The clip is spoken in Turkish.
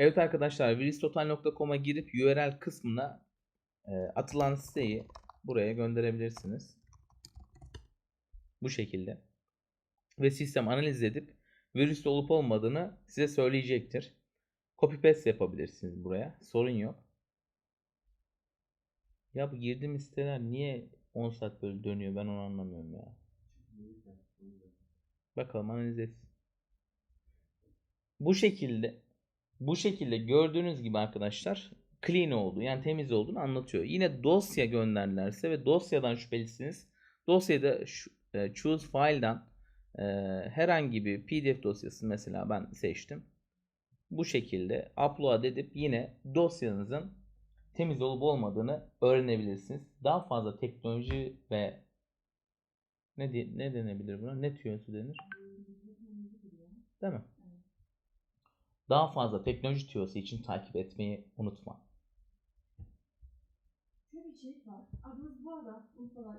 Evet arkadaşlar viristotal.com'a girip URL kısmına e, atılan siteyi buraya gönderebilirsiniz. Bu şekilde. Ve sistem analiz edip virüs olup olmadığını size söyleyecektir. Copy paste yapabilirsiniz buraya. Sorun yok. Ya bu girdiğim siteler niye 10 saat böyle dönüyor ben onu anlamıyorum ya. Bakalım analiz etsin. Bu şekilde bu şekilde gördüğünüz gibi arkadaşlar clean oldu yani temiz olduğunu anlatıyor. Yine dosya gönderlerse ve dosyadan şüphelisiniz. Dosyada şu, e, choose file'dan e, herhangi bir pdf dosyası mesela ben seçtim. Bu şekilde upload edip yine dosyanızın temiz olup olmadığını öğrenebilirsiniz. Daha fazla teknoloji ve ne ne denebilir buna? Ne tüyosu denir? Değil mi? Daha fazla teknoloji tüyosu için takip etmeyi unutma. Şöyle bir şey var. Adınız bu arada unutmadan